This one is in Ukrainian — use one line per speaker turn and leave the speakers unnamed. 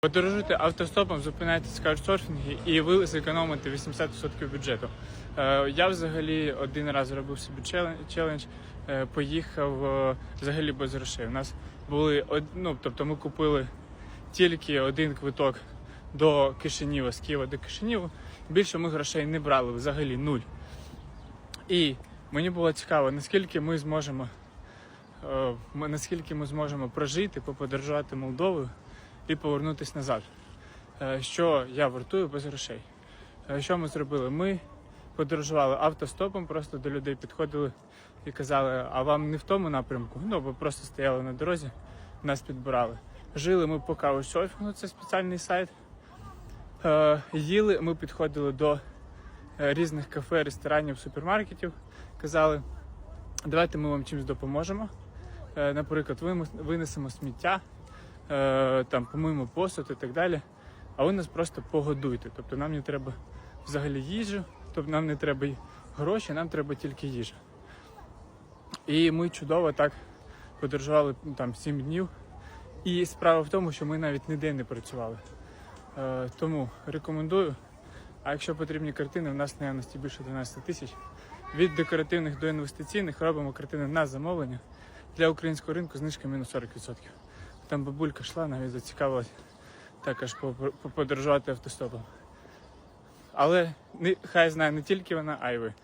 Подорожуйте автостопом, зупиняйтесь в і ви зекономите 80% бюджету. Е, Я взагалі один раз зробив собі челендж, е, поїхав е, взагалі без грошей. У нас були ну, тобто ми купили тільки один квиток до Кишинєва, з Києва до Кишинєва. Більше ми грошей не брали, взагалі нуль. І мені було цікаво, наскільки ми зможемо, наскільки ми зможемо прожити, поподорожувати Молдовою і повернутися назад. Е, Що я вартую без грошей. Е, Що ми зробили? Ми подорожували автостопом, просто до людей підходили і казали, а вам не в тому напрямку? Ну, бо просто стояли на дорозі, нас підбирали. Жили ми по каучсерфінгу, це спеціальний сайт. Е, Їли, ми підходили до різних кафе, ресторанів, супермаркетів. Казали, давайте ми вам чимось допоможемо. Наприклад, винесемо сміття, там помиємо посуд і так далі. А ви нас просто погодуйте. Тобто нам не треба взагалі їжу, тобто нам не треба гроші, нам треба тільки їжа. І ми чудово так подорожували ну, там 7 днів. І справа в тому, що ми навіть ніде не працювали. Е, тому рекомендую. А якщо потрібні картини, у нас наявності більше 12 тисяч. Від декоративних до інвестиційних робимо картини на замовлення. Для українського ринку знижка мінус 40%. Там бабулька йшла, навіть зацікавилась також подорожувати автостопом. Але не, хай знає не тільки вона, а й ви.